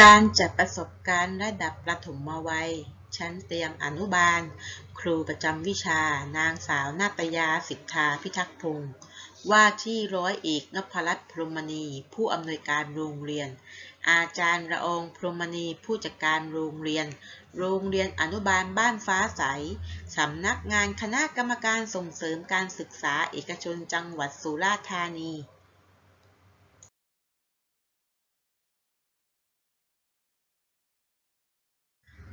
การจัดประสบการณ์ระดับประถมวัย ชั้นเตรียมอนุบาล ครูประจำวิชา นางสาวนาตยาสิทธาพิทักษ์พงศ์ว่าที่ร้อยเอกนพรัตน์พรหมณี ผู้อำนวยการโรงเรียน อาจารย์ระองพรหมณีผู้จัดการโรงเรียน โรงเรียนอนุบาลบ้านฟ้าใส สำนักงานคณะกรรมการส่งเสริมการศึกษาเอกชนจังหวัดสุราษฎร์ธานี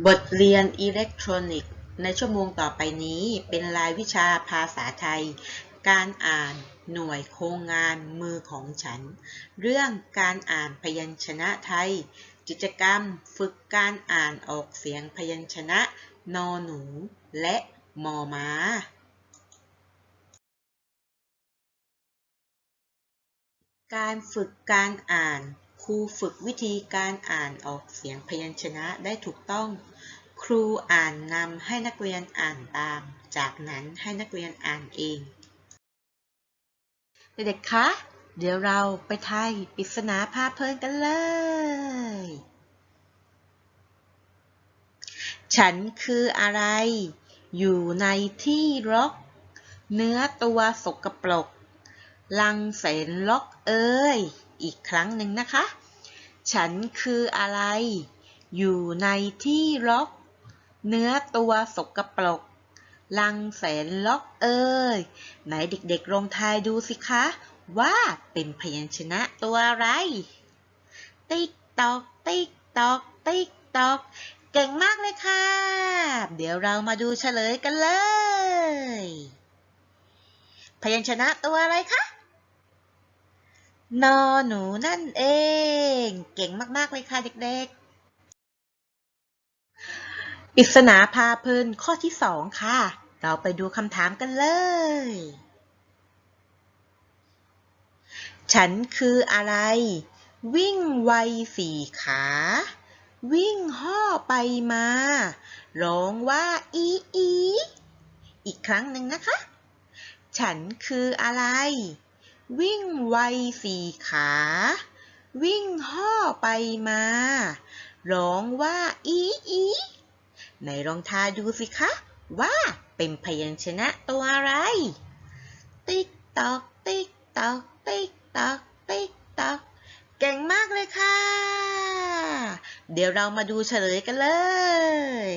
บทเรียนอิเล็กทรอนิกส์ในชั่วโมงต่อไปนี้เป็นรายวิชาภาษาไทย การอ่านหน่วยโครงงานมือของฉัน เรื่องการอ่านพยัญชนะไทย กิจกรรมฝึกการอ่านออกเสียงพยัญชนะ นอหนู และมอม้าการฝึกการอ่าน ครูฝึกวิธีการอ่านออกเสียงพยัญชนะได้ถูกต้อง ครูอ่านนำให้นักเรียนอ่านตาม จากนั้นให้นักเรียนอ่านเอง เด็กๆ คะ เดี๋ยวเราไปทายปริศนาพาเพลินกันเลย ฉันคืออะไร อยู่ในที่รก เนื้อตัวสกปรก ลังเสนล็อกเอ้ย อีกครั้งหนึ่งนะคะ ฉันคืออะไร อยู่ในที่รกเนื้อตัวสกปรก ลังแสนล็อกเอ้ย ไหนเด็กๆลองทายดูสิคะ ว่าเป็นพยัญชนะตัวอะไร ติ๊กตอก ติ๊กตอก ติ๊กตอก เก่งมากเลยค่ะ เดี๋ยวเรามาดูเฉลยกันเลย พยัญชนะตัวอะไรคะ นอหนูนั่นเอง เก่งมาก ๆ เลยค่ะเด็กๆปริศนาพาเพลินข้อที่สองค่ะ เราไปดูคำถามกันเลย ฉันคืออะไร วิ่งไวสี่ขา วิ่งห่อไปมาร้องว่าอีอีอีกครั้งหนึ่งนะคะ ฉันคืออะไร วิ่งไวสี่ขา วิ่งห่อไปมา ร้องว่าอีอีไหนลองทาดูสิคะ ว่าเป็นพยัญชนะตัวอะไร ติ๊กตอก ติ๊กตอก ติ๊กตอก ติ๊กตอก เก่งมากเลยค่ะ เดี๋ยวเรามาดูเฉลยกันเลย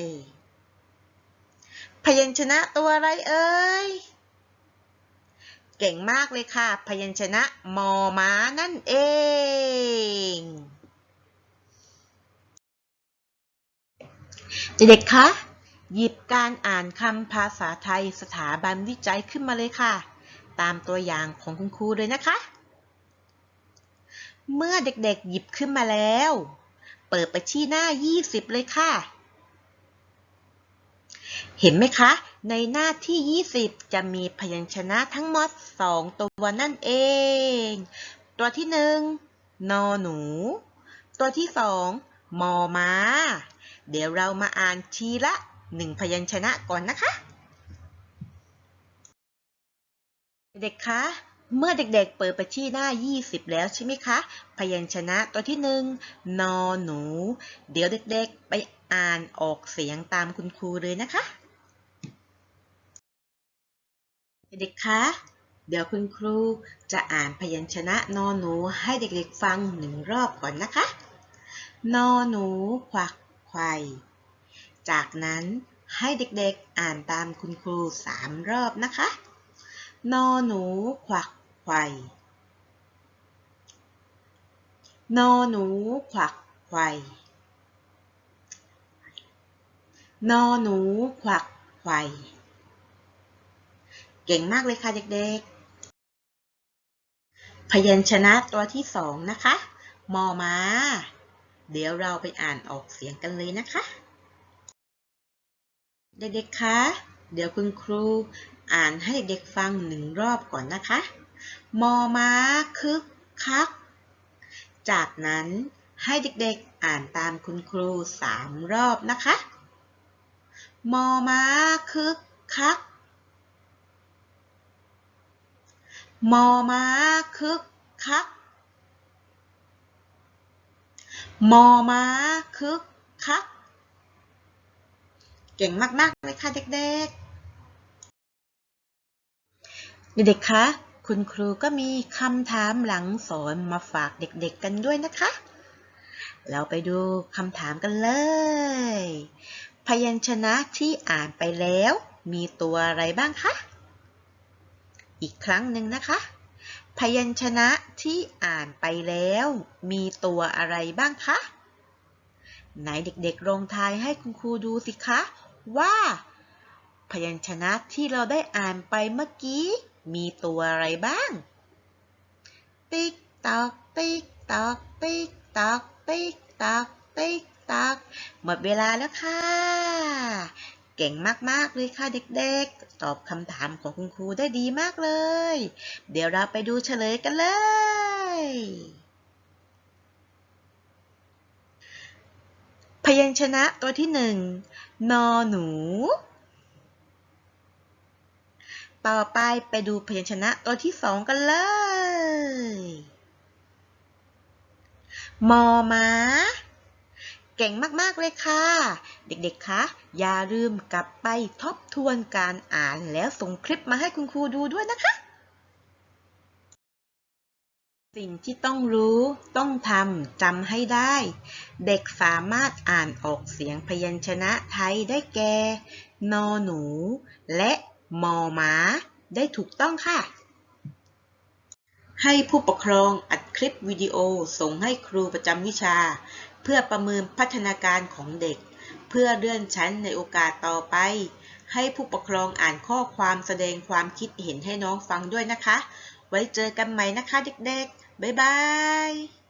พยัญชนะตัวอะไรเอ่ย เก่งมากเลยค่ะ พยัญชนะมอม้านั่นเองเด็กๆคะหยิบการอ่านคำภาษาไทยสถาบันวิจัยขึ้นมาเลยค่ะ ตามตัวอย่างของคุณครูเลยนะคะ เมื่อเด็กๆหยิบขึ้นมาแล้ว เปิดไปที่หน้า 20 เลยค่ะ เห็นไหมคะ ในหน้าที่ 20 จะมีพยัญชนะทั้งหมด 2 ตัวนั่นเอง ตัวที่ 1 นอหนู ตัวที่ 2 มอมาเดี๋ยวเรามาอ่านทีละ1พยัญชนะก่อนนะคะ เด็กคะ เมื่อเด็กๆเปิดไปที่หน้า 20 แล้วใช่ไหมคะ พยัญชนะตัวที่1นอหนู เดี๋ยวเด็กๆไปอ่านออกเสียงตามคุณครูเลยนะคะ เด็กๆคะ เดี๋ยวคุณครูจะอ่านพยัญชนะนอหนูให้เด็กๆฟังหนึ่งรอบก่อนนะคะ นอหนูควักไข่จากนั้นให้เด็กๆอ่านตามคุณครูสามรอบนะคะ นอหนูควักไข่นอหนูควักไข่นอหนูควักไข่ เก่งมากเลยค่ะเด็กๆ พยัญชนะตัวที่สองนะคะ มอมา เดี๋ยวเราไปอ่านออกเสียงกันเลยนะคะ เด็กๆ คะ เดี๋ยวคุณครูอ่านให้เด็กๆฟังหนึ่งรอบก่อนนะคะ มอม้าคึกคัก จากนั้นให้เด็กๆอ่านตามคุณครูสามรอบนะคะ มอม้าคึกคัก มอม้าคึกคักมมอม้าคึกคัก เก่งมาก ๆ เลยค่ะเด็ก ๆ เด็ก ๆ คะ คุณครูก็มีคำถามหลังสอนมาฝากเด็ก ๆ กันด้วยนะคะ เราไปดูคำถามกันเลย พยัญชนะที่อ่านไปแล้ว มีตัวอะไรบ้างคะ อีกครั้งหนึ่งนะคะ พยัญชนะที่อ่านไปแล้ว มีตัวอะไรบ้างคะ ไหนเด็กๆลองทายให้คุณครูดูสิคะว่า พยัญชนะที่เราได้อ่านไปเมื่อกี้ มีตัวอะไรบ้าง ติ๊กตอกติ๊กตอกติ๊กตอกติ๊กตอกติ๊กตอกหมดเวลาแล้วค่ะ เก่งมากๆเลยค่ะเด็กๆ ตอบคำถามของคุณครูได้ดีมากเลย เดี๋ยวเราไปดูเฉลยกันเลย พยัญชนะตัวที่หนึ่งนอหนู ต่อไปไปดูพยัญชนะตัวที่สองกันเลย มอม้า เก่งมาก ๆ เลยค่ะ เด็ก ๆ คะ อย่าลืมกลับไปทบทวนการอ่านแล้วส่งคลิปมาให้คุณครูดูด้วยนะคะ สิ่งที่ต้องรู้ต้องทำจำให้ได้ เด็กสามารถอ่านออกเสียงพยัญชนะไทยได้แก่ นอหนู และมอม้า ได้ถูกต้องค่ะให้ผู้ปกครองอัดคลิปวิดีโอส่งให้ครูประจำวิชา เพื่อประเมินพัฒนาการของเด็ก เพื่อเลื่อนชั้นในโอกาสต่อไป ให้ผู้ปกครองอ่านข้อความแสดงความคิดเห็นให้น้องฟังด้วยนะคะ ไว้เจอกันใหม่นะคะเด็กๆ บ๊ายบาย